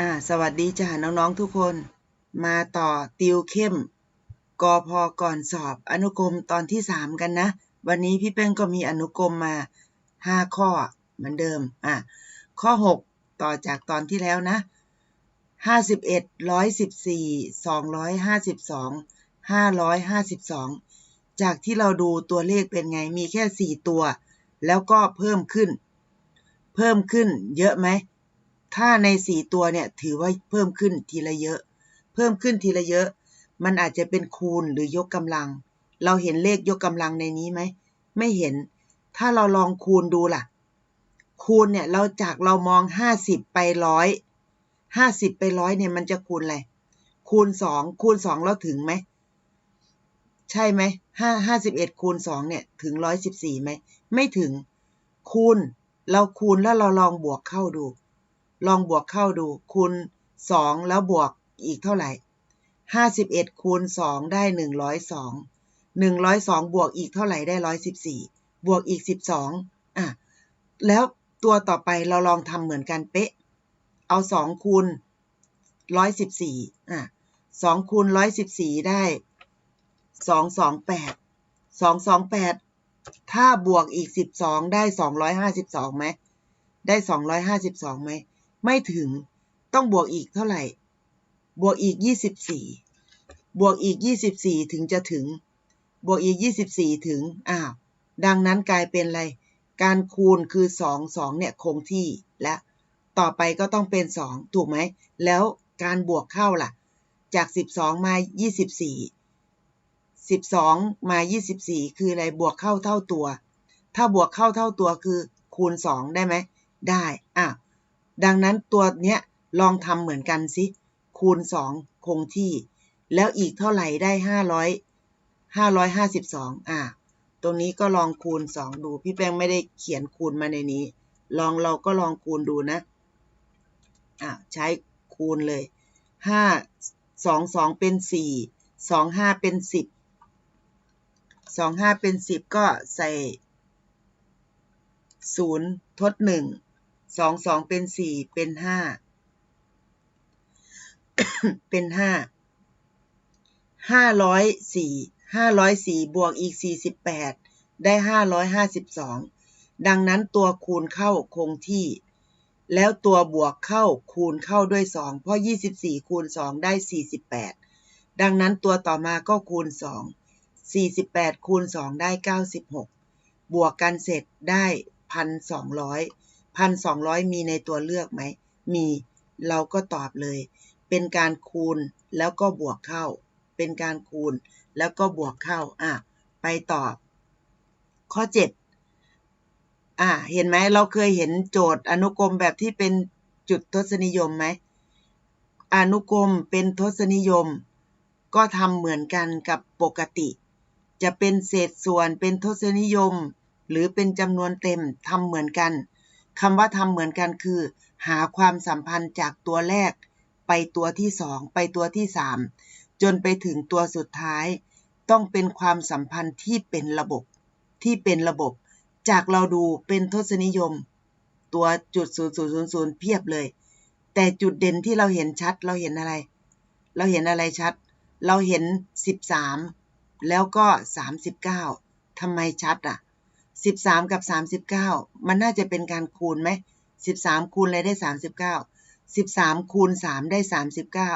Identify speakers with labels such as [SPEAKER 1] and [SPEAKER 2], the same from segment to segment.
[SPEAKER 1] อ่า สวัสดีจ้าน้องๆทุกคน มาต่อติวเข้มกอพอก่อนสอบอนุกรมตอนที่สามกันนะ วันนี้พี่เป้งก็มีอนุกรมมาห้าข้อเหมือนเดิม อะ ข้อหกต่อจากตอนที่แล้วนะห้าสิบเอ็ดร้อยสิบสี่สองร้อยห้าสิบสองห้าร้อยห้าสิบสองจากที่เราดูตัวเลขเป็นไงมีแค่สี่ตัว แล้วก็เพิ่มขึ้น เพิ่มขึ้นเยอะไหม ถ้าในสี่ตัวเนี่ยถือว่าเพิ่มขึ้นทีละเยอะ เพิ่มขึ้นทีละเยอะ มันอาจจะเป็นคูณหรือยกกำลัง เราเห็นเลขยกกำลังในนี้ไหม ไม่เห็น ถ้าเราลองคูณดูล่ะ คูณเนี่ยเราจากเรามองห้าสิบไปร้อยห้าสิบไปร้อยเนี่ยมันจะคูณอะไร คูณสองคูณสองแล้วถึงไหม ใช่ไหมห้าห้าสิบเอ็ดคูณสองเนี่ยถึงร้อยสิบสี่ไหม ไม่ถึง คูณ เราคูณแล้วเราลองบวกเข้าดู ลองบวกเข้าดู คูณสองแล้วบวกอีกเท่าไหร่ห้าสิบเอ็ดคูณสองได้หนึ่งร้อยสองหนึ่งร้อยสองบวกอีกเท่าไหร่ได้ร้อยสิบสี่บวกอีกสิบสองอะแล้วตัวต่อไปเราลองทำเหมือนกันเป๊ะ เอาสองคูณร้อยสิบสี่อะสองคูณร้อยสิบสี่ได้สองสองแปดสองสองแปดถ้าบวกอีกสิบสองได้สองร้อยห้าสิบสองไหมได้สองร้อยห้าสิบสองไหม ไม่ถึงต้องบวกอีกเท่าไหร่ บวกอีกยี่สิบสี่บวกอีกยี่สิบสี่ถึงจะถึง บวกอีกยี่สิบสี่ถึงอ้าวดังนั้นกลายเป็นอะไร การคูณคือสองสองเนี่ยคงที่และต่อไปก็ต้องเป็นสองถูกไหม แล้วการบวกเข้าล่ะ จากสิบสองมายี่สิบสี่สิบสองมายี่สิบสี่คืออะไรบวกเข้าเท่าตัว ถ้าบวกเข้าเท่าตัวคือคูณสองได้ไหม ได้อะ ดังนั้นตัวเนี้ยลองทำเหมือนกันสิ คูณสองคงที่ แล้วอีกเท่าไหร่ได้ห้าร้อยห้าร้อยห้าสิบสองตรงนี้ก็ลองคูณสองดู พี่แป้งไม่ได้เขียนคูณมาในนี้ ลองเราก็ลองคูณดูนะ อะใช้คูณเลยห้าสองสองเป็นสี่สองห้าเป็นสิบสองห้าเป็นสิบก็ใส่ศูนย์ทดหนึ่ง สองสองเป็นสี่เป็นห้าเป็นห้าห้าร้อยสี่ห้าร้อยสี่บวกอีกสี่สิบแปดได้ห้าร้อยห้าสิบสองดังนั้นตัวคูณเข้าคงที่ แล้วตัวบวกเข้าคูณเข้าด้วยสองเพราะยี่สิบสี่คูณสองได้สี่สิบแปดดังนั้นตัวต่อมาก็คูณสองสี่สิบแปดคูณสองได้เก้าสิบหกบวกกันเสร็จได้พันสองร้อย พันสองร้อยมีในตัวเลือกไหม มี เราก็ตอบเลย เป็นการคูณแล้วก็บวกเข้า เป็นการคูณแล้วก็บวกเข้า อะ ไปตอบ ข้อเจ็ดอะ เห็นไหม เราเคยเห็นโจทย์อนุกรมแบบที่เป็นจุดทศนิยมไหม อนุกรมเป็นทศนิยม ก็ทำเหมือนกันกับปกติ จะเป็นเศษส่วนเป็นทศนิยม หรือเป็นจำนวนเต็มทำเหมือนกัน คำว่าทำเหมือนกันคือ หาความสัมพันธ์จากตัวแรก ไปตัวที่สองไปตัวที่สามจนไปถึงตัวสุดท้าย ต้องเป็นความสัมพันธ์ที่เป็นระบบ ที่เป็นระบบ จากเราดูเป็นทศนิยม ตัวจุดศูนย์ศูนย์ศูนย์ศูนย์เพียบเลย แต่จุดเด่นที่เราเห็นชัดเราเห็นอะไร เราเห็นอะไรชัด เราเห็นสิบสามแล้วก็สามสิบเก้าทำไมชัดอะ สิบสามกับสามสิบเก้ามันน่าจะเป็นการคูณไหมสิบสามคูณอะไรได้สามสิบเก้าสิบสามคูณสามได้สามสิบเก้า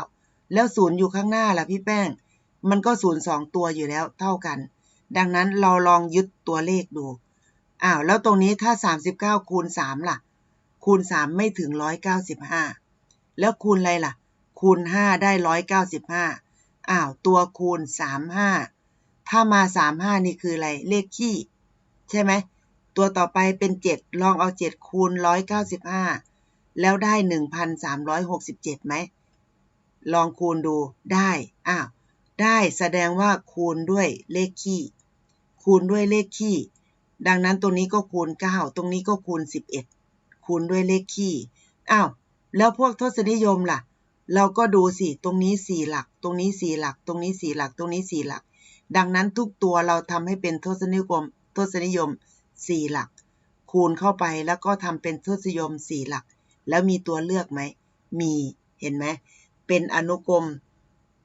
[SPEAKER 1] แล้วศูนย์อยู่ข้างหน้าล่ะพี่แป้ง มันก็ศูนย์สองตัวอยู่แล้วเท่ากัน ดังนั้นเราลองยึดตัวเลขดูอ้าวแล้วตรงนี้ถ้าสามสิบเก้าคูณสามล่ะ คูณสามไม่ถึงร้อยเก้าสิบห้าแล้วคูณอะไรล่ะ คูณห้าได้ร้อยเก้าสิบห้าอ้าวตัวคูณสามห้าถ้ามาสามห้านี่คืออะไรเลขขี้ ใช่ไหมตัวต่อไปเป็นเจ็ดลองเอาเจ็ดคูณร้อยเก้าสิบห้าแล้วได้หนึ่งพันสามร้อยหกสิบเจ็ดไหม ลองคูณดูได้อ้าวได้แสดงว่าคูณด้วยเลขขี้คูณด้วยเลขขี้ดังนั้นตรงนี้ก็คูณเก้าตรงนี้ก็คูณสิบเอ็ดคูณด้วยเลขขี้อ้าวแล้วพวกทศนิยมล่ะ เราก็ดูสิตรงนี้สี่หลัก ตรงนี้สี่หลัก ตรงนี้สี่หลัก ตรงนี้สี่หลัก ดังนั้นทุกตัวเราทำให้เป็นทศนิยม ทศนิยม 4 หลัก คูณเข้าไปแล้วก็ทำเป็นทศนิยม 4 หลัก แล้วมีตัวเลือกไหม มีเห็นไหมเป็นอนุกรม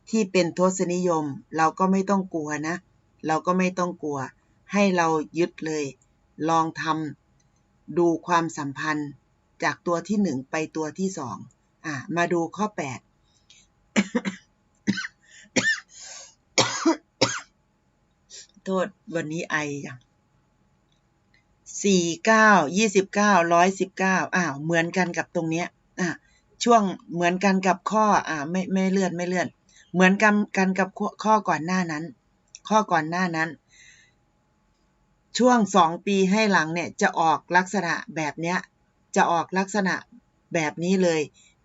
[SPEAKER 1] ที่เป็นทศนิยม เราก็ไม่ต้องกลัวนะ เราก็ไม่ต้องกลัว ให้เรายึดเลย ลองทำดูความสัมพันธ์จากตัวที่หนึ่งไปตัวที่สองอะมาดูข้อแปดโทษวันนี้ไออย่าง สี่เก้ายี่สิบเก้าร้อยสิบเก้าอ้าวเหมือนกันกับตรงเนี้ยอะช่วงเหมือนกันกับข้ออ่าไม่ไม่เลื่อนไม่เลื่อน เหมือนกันกันกับข้อก่อนหน้านั้น ข้อก่อนหน้านั้น ช่วงสองปีให้หลังเนี่ยจะออกลักษณะแบบเนี้ยจะออกลักษณะแบบนี้เลย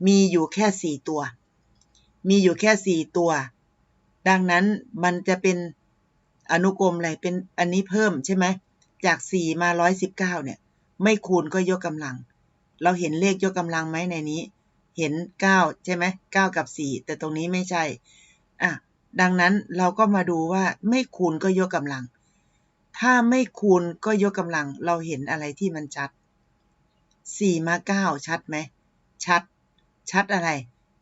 [SPEAKER 1] มีอยู่แค่สี่ตัว มีอยู่แค่สี่ตัว ดังนั้นมันจะเป็นอนุกรมอะไรเป็นอันนี้เพิ่มใช่ไหม จากสี่มาร้อยสิบเก้าเนี่ย ไม่คูณก็ยกกำลัง เราเห็นเลขยกกำลังไหมในนี้ เห็นเก้าใช่ไหมเก้ากับสี่แต่ตรงนี้ไม่ใช่อะดังนั้นเราก็มาดูว่าไม่คูณก็ยกกำลัง ถ้าไม่คูณก็ยกกำลัง เราเห็นอะไรที่มันชัดสี่มาเก้าชัดไหมชัด ชัดอะไร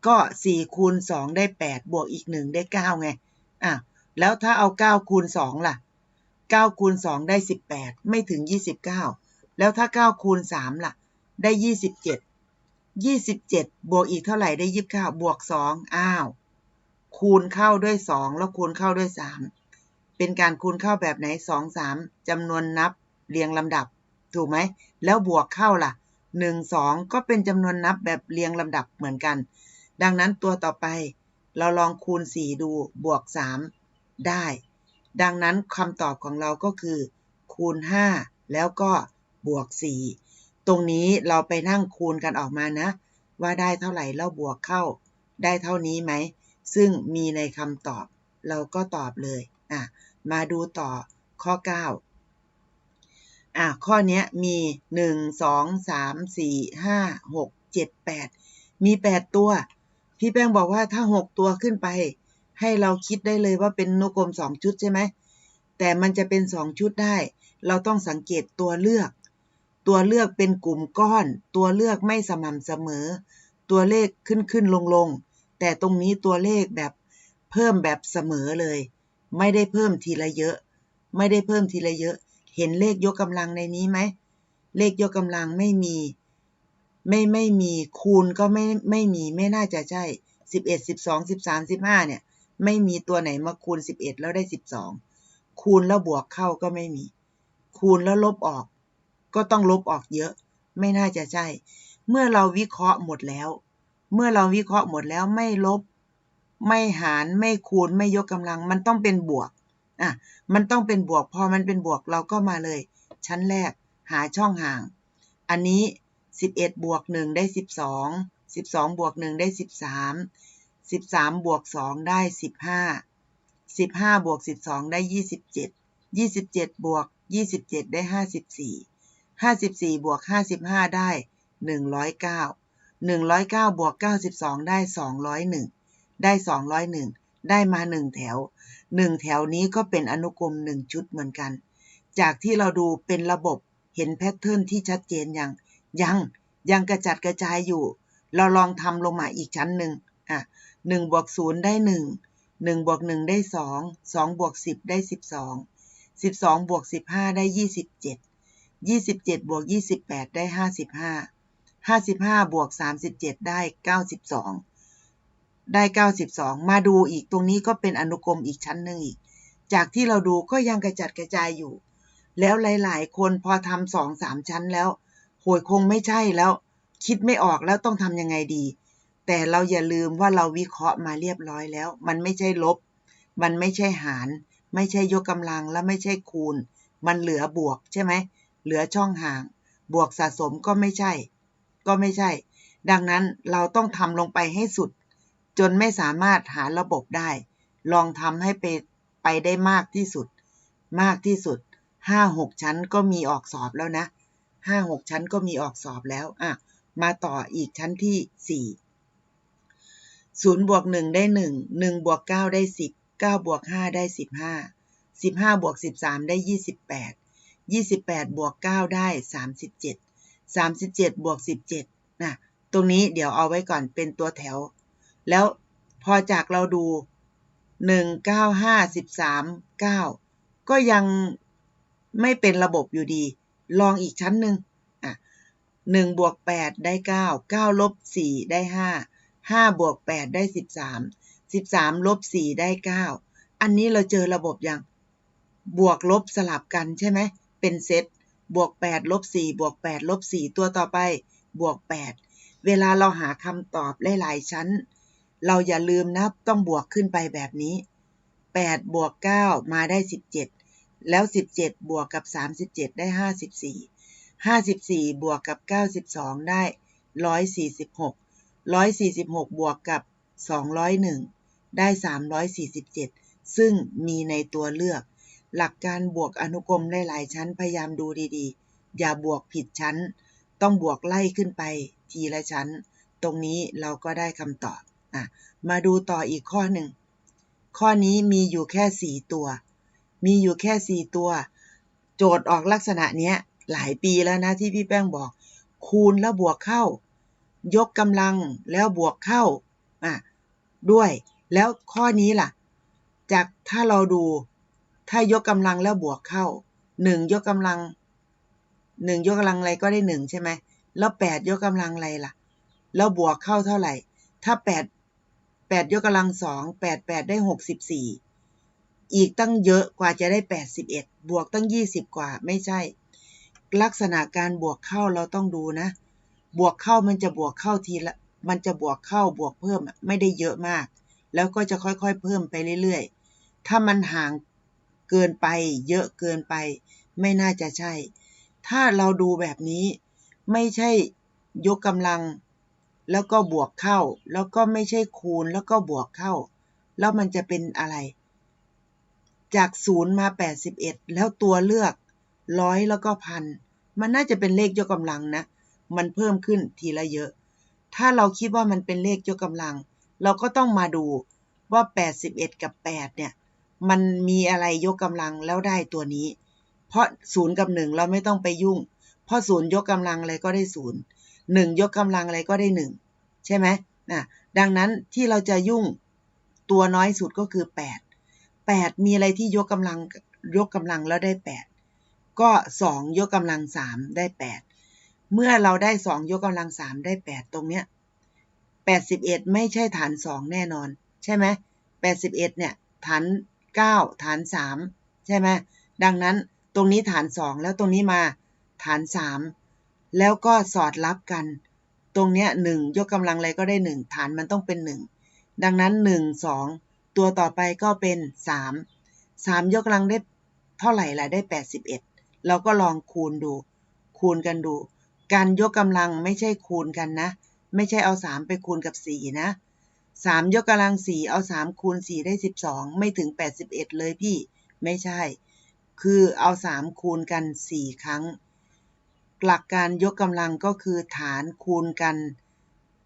[SPEAKER 1] ก็สี่คูณสองได้แปดบวกอีกหนึ่งได้เก้าไงอะแล้วถ้าเอาเก้าคูณสองล่ะ 9คูณ2ได้ 18 ไม่ถึง 29 แล้วถ้า 9 คูณ 3 ล่ะ ได้ 27 27 บวกอีกเท่าไหร่ได้ 29 บวก 2 อ้าว คูณเข้าด้วย 2 แล้วคูณเข้าด้วย 3 เป็นการคูณเข้าแบบไหน 2 3จำนวนนับเรียงลำดับ ถูกไหม แล้วบวกเข้าล่ะ 1 2 ก็เป็นจำนวนนับแบบเรียงลำดับเหมือนกัน ดังนั้นตัวต่อไป เราลองคูณ 4 ดู บวก 3 ได้ ดังนั้นคำตอบของเราก็คือ คูณ 5 แล้วก็บวก 4 ตรงนี้เราไปนั่งคูณกันออกมานะ ว่าได้เท่าไหร่แล้วบวกเข้า ได้เท่านี้ไหม ซึ่งมีในคำตอบ เราก็ตอบเลยอะมาดูต่อข้อ 9อะข้อนี้มี 1 2 3 4 5 6 7 8 มี 8 ตัว พี่แป้งบอกว่าถ้า 6 ตัวขึ้นไป ให้เราคิดได้เลยว่าเป็นนุกรมสองชุดใช่ไหม แต่มันจะเป็นสองชุดได้ เราต้องสังเกตตัวเลือก ตัวเลือกเป็นกลุ่มก้อน ตัวเลือกไม่สม่ำเสมอ ตัวเลขขึ้นขึ้นลงลง แต่ตรงนี้ตัวเลขแบบเพิ่มแบบเสมอเลย ไม่ได้เพิ่มทีละเยอะ ไม่ได้เพิ่มทีละเยอะ เห็นเลขยกกำลังในนี้ไหม เลขยกกำลังไม่มี ไม่ไม่มีคูณก็ไม่ไม่มีไม่น่าจะใช่สิบเอ็ดสิบสองสิบสามสิบห้าเนี่ย ไม่มีตัวไหนมาคูณ11แล้วได้12คูณแล้วบวกเข้าก็ไม่มี คูณแล้วลบออก ก็ต้องลบออกเยอะ ไม่น่าจะใช่ เมื่อเราวิเคราะห์หมดแล้ว เมื่อเราวิเคราะห์หมดแล้วไม่ลบ ไม่หารไม่คูณไม่ยกกำลัง มันต้องเป็นบวกอะมันต้องเป็นบวก พอมันเป็นบวกเราก็มาเลย ชั้นแรกหาช่องห่าง อันนี้ 11บวก1ได้ 12 12บวก1ได้ 13 สิบสามบวกสองได้สิบห้าสิบห้าบวกสิบสองได้ยี่สิบเจ็ดยี่สิบเจ็ดบวกยี่สิบเจ็ดได้ห้าสิบสี่ห้าสิบสี่บวกห้าสิบห้าได้หนึ่งร้อยเก้าหนึ่งร้อยเก้าบวกเก้าสิบสองได้สองร้อยหนึ่งได้สองร้อยหนึ่งได้มาหนึ่งแถวหนึ่งแถวนี้ก็เป็นอนุกรมหนึ่งชุดเหมือนกัน จากที่เราดูเป็นระบบเห็นแพทเทิร์นที่ชัดเจนอยังยังยังกระจัดกระจายอยู่ เราลองทำลงมาอีกชั้นหนึ่งอะ หนึ่งบวกศูนย์ได้หนึ่งหนึ่งบวกหนึ่งได้สองสองบวกสิบได้สิบสองสิบสองบวกสิบห้าได้ยี่สิบเจ็ดยี่สิบเจ็ดบวกยี่สิบแปดได้ห้าสิบห้าห้าสิบห้าบวกสามสิบเจ็ดได้เก้าสิบสองได้เก้าสิบสองมาดูอีกตรงนี้ก็เป็นอนุกรมอีกชั้นหนึ่งอีก จากที่เราดูก็ยังกระจัดกระจายอยู่ แล้วหลาย ๆ คนพอทำสองสามชั้นแล้วโหยคงไม่ใช่แล้ว คิดไม่ออกแล้วต้องทำยังไงดี แต่เราอย่าลืมว่าเราวิเคราะห์มาเรียบร้อยแล้ว มันไม่ใช่ลบ มันไม่ใช่หาร ไม่ใช่ยกกำลังและไม่ใช่คูณ มันเหลือบวกใช่ไหม เหลือช่องห่าง บวกสะสมก็ไม่ใช่ ก็ไม่ใช่ ดังนั้นเราต้องทำลงไปให้สุด จนไม่สามารถหาระบบได้ ลองทำให้ไปไปได้มากที่สุด มากที่สุดห้าหกชั้นก็มีออกสอบแล้วนะห้าหกชั้นก็มีออกสอบแล้วอะมาต่ออีกชั้นที่สี่ ศูนย์บวกหนึ่งได้หนึ่งหนึ่งบวกเก้าได้สิบเก้าบวกห้าได้สิบห้าสิบห้าบวกสิบสามได้ยี่สิบแปดยี่สิบแปดบวกเก้าได้สามสิบเจ็ดสามสิบเจ็ดบวกสิบเจ็ดนะตรงนี้เดี๋ยวเอาไว้ก่อนเป็นตัวแถว แล้วพอจากเราดูหนึ่งเก้าห้าสิบสามเก้าก็ยังไม่เป็นระบบอยู่ดี ลองอีกชั้นหนึ่งอะหนึ่งบวกแปดได้เก้าเก้าลบสี่ได้ห้า ห้าบวกแปดได้สิบสามสิบสามลบสี่ได้เก้าอันนี้เราเจอระบบอยังบวกลบสลับกันใช่ไหม เป็นเซตบวกแปดลบสี่บวกแปดลบสี่ตัวต่อไป บวกแปดเวลาเราหาคำตอบหลายๆชั้น เราอย่าลืมนะต้องบวกขึ้นไปแบบนี้แปดบวกเก้ามาได้สิบเจ็ดแล้วสิบเจ็ดบวกกับสามสิบเจ็ดได้ห้าสิบสี่ห้าสิบสี่บวกกับเก้าสิบสองได้ร้อยสี่สิบหก ร้อยสี่สิบหกบวกกับสองร้อยหนึ่งได้สามร้อยสี่สิบเจ็ดซึ่งมีในตัวเลือก หลักการบวกอนุกรมหลายๆชั้นพยายามดูดีๆ อย่าบวกผิดชั้น ต้องบวกไล่ขึ้นไปทีละชั้น ตรงนี้เราก็ได้คำตอบอะมาดูต่ออีกข้อหนึ่ง ข้อนี้มีอยู่แค่สี่ตัว มีอยู่แค่สี่ตัว โจทย์ออกลักษณะเนี้ยหลายปีแล้วนะที่พี่แป้งบอก คูณแล้วบวกเข้า ยกกำลังแล้วบวกเข้าอะด้วย แล้วข้อนี้ล่ะ จากถ้าเราดูถ้ายกกำลังแล้วบวกเข้าหนึ่งยกกำลังหนึ่งยกกำลังอะไรก็ได้หนึ่งใช่ไหมแล้วแปดยกกำลังอะไรล่ะ แล้วบวกเข้าเท่าไหร่ ถ้าแปดแปดยกกำลังสองแปดแปดได้หกสิบสี่อีกตั้งเยอะกว่าจะได้แปดสิบเอ็ดบวกตั้งยี่สิบกว่าไม่ใช่ ลักษณะการบวกเข้าเราต้องดูนะ บวกเข้ามันจะบวกเข้าทีละมันจะบวกเข้าบวกเพิ่มไม่ได้เยอะมาก แล้วก็จะค่อยๆเพิ่มไปเรื่อยๆ ถ้ามันห่างเกินไป เยอะเกินไป ไม่น่าจะใช่ ถ้าเราดูแบบนี้ ไม่ใช่ยกกำลัง แล้วก็บวกเข้า แล้วก็ไม่ใช่คูณแล้วก็บวกเข้า แล้วมันจะเป็นอะไร จากศูนย์มา 81 แล้วตัวเลือกร้อยแล้วก็พันมันน่าจะเป็นเลขยกกำลังนะ มันเพิ่มขึ้นทีละเยอะ ถ้าเราคิดว่ามันเป็นเลขยกกำลัง เราก็ต้องมาดูว่า 81 กับ 8 เนี่ย มันมีอะไรยกกำลังแล้วได้ตัวนี้ เพราะศูนย์กับหนึ่งเราไม่ต้องไปยุ่ง เพราะศูนย์ยกกำลังอะไรก็ได้ศูนย์หนึ่งยกกำลังอะไรก็ได้หนึ่งใช่ไหมนะดังนั้นที่เราจะยุ่งตัวน้อยสุดก็คือ 8 8 มีอะไรที่ยกกำลังยกกำลังแล้วได้ 8 ก็ 2 ยกกำลัง 3 ได้ 8 เมื่อเราได้2ยกกำลัง3ได้8ตรงเนี้ย81ไม่ใช่ฐาน2แน่นอน ใช่ไหม81เอ็ดเนี่ยฐาน9ฐาน3ใช่ไหมดังนั้นตรงนี้ฐาน2แล้วตรงนี้มาฐาน3แล้วก็สอดรับกัน ตรงเนี้ยหนึ่งยกกำลังอะไรก็ได้หนึ่งฐานมันต้องเป็นหนึ่งดังนั้นหนึ่งสองตัวต่อไปก็เป็นสามสามยกกำลังได้เท่าไหร่ล่ะได้แปดสิบเอ็ดเราก็ลองคูณดู คูณกันดู การยกกำลังไม่ใช่คูณกันนะ ไม่ใช่เอาสามไปคูณกับสี่นะสามยกกำลังสี่เอาสามคูณสี่ได้สิบสองไม่ถึงแปดสิบเอ็ดเลยพี่ ไม่ใช่ คือเอาสามคูณกันสี่ครั้ง หลักการยกกำลังก็คือฐานคูณกัน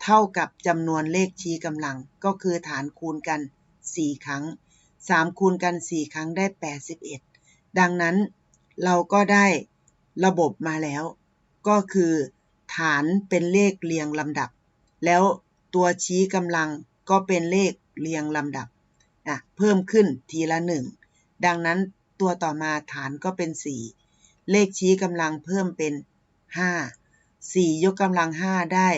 [SPEAKER 1] เท่ากับจำนวนเลขชี้กำลัง ก็คือฐานคูณกัน4ครั้ง3คูณกัน4ครั้งได้81ดังนั้นเราก็ได้ระบบมาแล้ว ก็คือ ฐานเป็นเลขเรียงลำดับ แล้วตัวชี้กำลังก็เป็นเลขเรียงลำดับอะเพิ่มขึ้นทีละ1ดังนั้นตัวต่อมาฐานก็เป็น 4 เลขชี้กำลังเพิ่มเป็น 5 4 ยกกำลัง 5 ได้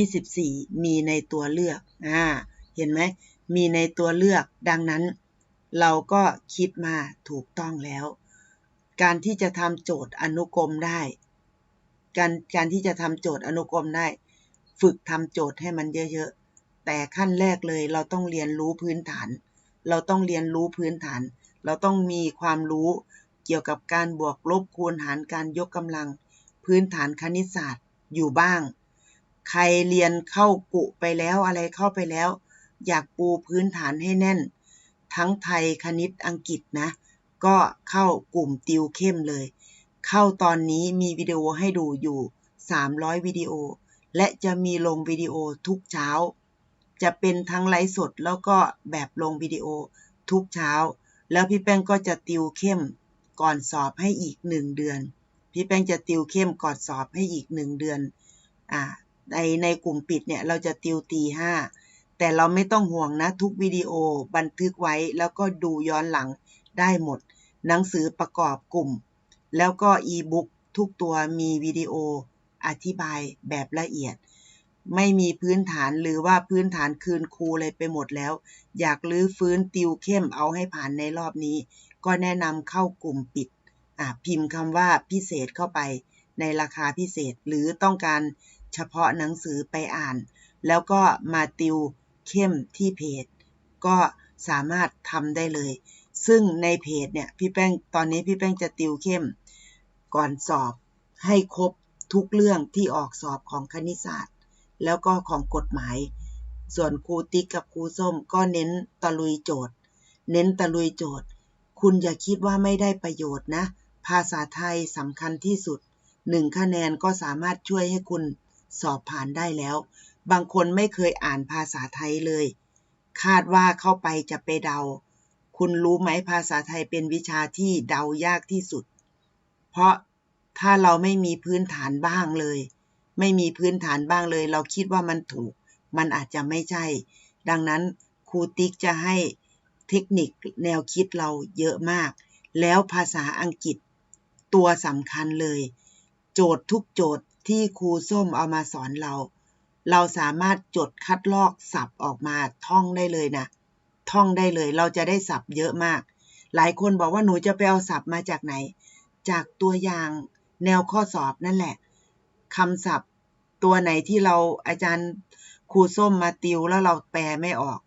[SPEAKER 1] 2,024 มีในตัวเลือกอ่าเห็นไหมมีในตัวเลือก ดังนั้นเราก็คิดมาถูกต้องแล้ว การที่จะทำโจทย์อนุกรมได้ การการที่จะทำโจทย์อนุกรมได้ ฝึกทำโจทย์ให้มันเยอะๆ แต่ขั้นแรกเลยเราต้องเรียนรู้พื้นฐาน เราต้องเรียนรู้พื้นฐาน เราต้องมีความรู้เกี่ยวกับการบวกลบคูณหารการยกกำลัง พื้นฐานคณิตศาสตร์อยู่บ้าง ใครเรียนเข้ากุไปแล้วอะไรเข้าไปแล้ว อยากปูพื้นฐานให้แน่น ทั้งไทยคณิตอังกฤษนะ ก็เข้ากลุ่มติวเข้มเลย เข้าตอนนี้มีวิดีโอให้ดูอยู่ 300 วิดีโอ และจะมีลงวิดีโอทุกเช้า จะเป็นทั้งไลฟ์สดแล้วก็แบบลงวิดีโอทุกเช้า แล้วพี่แป้งก็จะติวเข้มก่อนสอบให้อีกหนึ่งเดือน พี่แป้งจะติวเข้มก่อนสอบให้อีกหนึ่งเดือน อ่า ในในกลุ่มปิดเนี่ยเราจะติวตีห้าแต่เราไม่ต้องห่วงนะทุกวิดีโอบันทึกไว้แล้วก็ดูย้อนหลังได้หมด หนังสือประกอบกลุ่ม แล้วก็อีบุ๊กทุกตัวมีวิดีโออธิบายแบบละเอียด ไม่มีพื้นฐานหรือว่าพื้นฐานคืนครูเลยไปหมดแล้ว อยากลื้อฟื้นติวเข้มเอาให้ผ่านในรอบนี้ ก็แนะนำเข้ากลุ่มปิด พิมพ์คำว่าพิเศษเข้าไปในราคาพิเศษหรือต้องการเฉพาะหนังสือไปอ่าน แล้วก็มาติวเข้มที่เพจ ก็สามารถทำได้เลย ซึ่งในเพจเนี่ยพี่แป้งตอนนี้พี่แป้งจะติวเข้ม ก่อนสอบให้ครบทุกเรื่องที่ออกสอบของคณิตศาสตร์ แล้วก็ของกฎหมาย ส่วนครูติ๊กกับครูส้มก็เน้นตะลุยโจทย์ เน้นตะลุยโจทย์ คุณอย่าคิดว่าไม่ได้ประโยชน์นะ ภาษาไทยสำคัญที่สุดหนึ่งคะแนนก็สามารถช่วยให้คุณสอบผ่านได้แล้ว บางคนไม่เคยอ่านภาษาไทยเลย คาดว่าเข้าไปจะไปเดา คุณรู้ไหมภาษาไทยเป็นวิชาที่เดายากที่สุด เพราะถ้าเราไม่มีพื้นฐานบ้างเลย ไม่มีพื้นฐานบ้างเลย เราคิดว่ามันถูก มันอาจจะไม่ใช่ ดังนั้นครูติ๊กจะให้เทคนิคแนวคิดเราเยอะมาก แล้วภาษาอังกฤษตัวสำคัญเลย โจทย์ทุกโจทย์ที่ครูส้มเอามาสอนเรา เราสามารถจดคัดลอกศัพท์ออกมาท่องได้เลยนะ ท่องได้เลย เราจะได้ศัพท์เยอะมาก หลายคนบอกว่าหนูจะไปเอาศัพท์มาจากไหน จากตัวอย่างแนวข้อสอบนั่นแหละคำศัพท์ตัวไหนที่เราอาจารย์ครูส้มมาติวแล้วเราแปลไม่ออก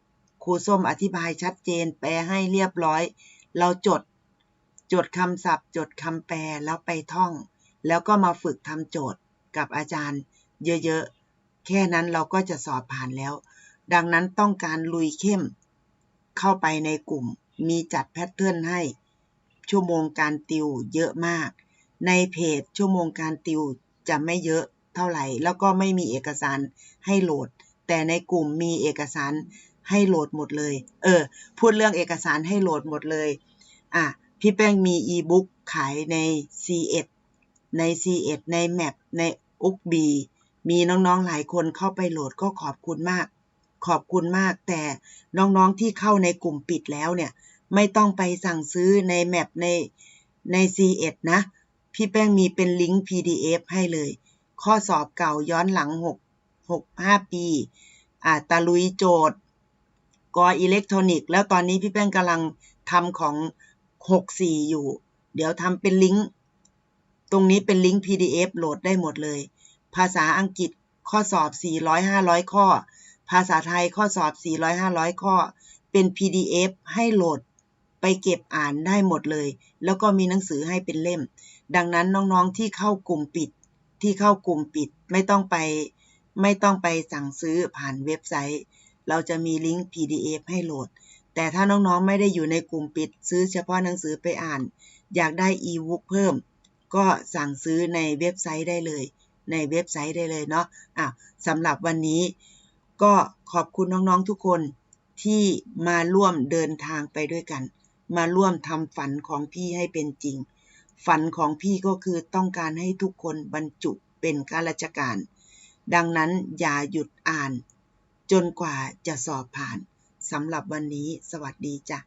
[SPEAKER 1] ครูส้มอธิบายชัดเจน แปลให้เรียบร้อย เราจด จดคำศัพท์ จดคำแปลแล้วไปท่อง แล้วก็มาฝึกทำโจทย์กับอาจารย์ เยอะๆ แค่นั้นเราก็จะสอบผ่านแล้ว ดังนั้นต้องการลุยเข้ม เข้าไปในกลุ่ม มีจัดแพทเทิร์นให้ ชั่วโมงการติวเยอะมาก ในเพจชั่วโมงการติวจะไม่เยอะเท่าไหร่ แล้วก็ไม่มีเอกสารให้โหลด แต่ในกลุ่มมีเอกสารให้โหลดหมดเลย เออ พูดเรื่องเอกสารให้โหลดหมดเลย อะ พี่แป้งมีอีบุ๊กขายใน C1 ใน C1 ใน Map ใน u k b มีน้องๆหลายคนเข้าไปโหลดก็ขอบคุณมาก ขอบคุณมากแต่น้องๆที่เข้าในกลุ่มปิดแล้วเนี่ย ไม่ต้องไปสั่งซื้อใน Map ในใน C1 นะ พี่แป้งมีเป็นลิงก์ PDF ให้เลย ข้อสอบเก่าย้อนหลัง 6 6 5 ปีอ่าตะลุยโจทย์กออิเล็กทรอนิกส์แล้วตอนนี้พี่แป้งกำลังทำของ 64 อยู่ เดี๋ยวทำเป็นลิงก์ตรงนี้เป็นลิงก์ PDF โหลดได้หมดเลย ภาษาอังกฤษข้อสอบ 400-500 ข้อ ภาษาไทยข้อสอบ 400-500 ข้อ เป็น PDF ให้โหลดไปเก็บอ่านได้หมดเลย แล้วก็มีหนังสือให้เป็นเล่ม ดังนั้นน้องๆที่เข้ากลุ่มปิด ที่เข้ากลุ่มปิดไม่ต้องไปไม่ต้องไปสั่งซื้อผ่านเว็บไซต์ เราจะมีลิงก์ PDF ให้โหลด แต่ถ้าน้องๆไม่ได้อยู่ในกลุ่มปิด ซื้อเฉพาะหนังสือไปอ่าน อยากได้อีบุ๊กเพิ่ม ก็สั่งซื้อในเว็บไซต์ได้เลย ในเว็บไซต์ได้เลยเนาะอะสำหรับวันนี้ ก็ขอบคุณน้องๆทุกคนที่มาร่วมเดินทางไปด้วยกัน มาร่วมทำฝันของพี่ให้เป็นจริง ฝันของพี่ก็คือต้องการให้ทุกคนบรรจุเป็นข้าราชการ ดังนั้นอย่าหยุดอ่าน จนกว่าจะสอบผ่านสำหรับวันนี้สวัสดีจ้ะ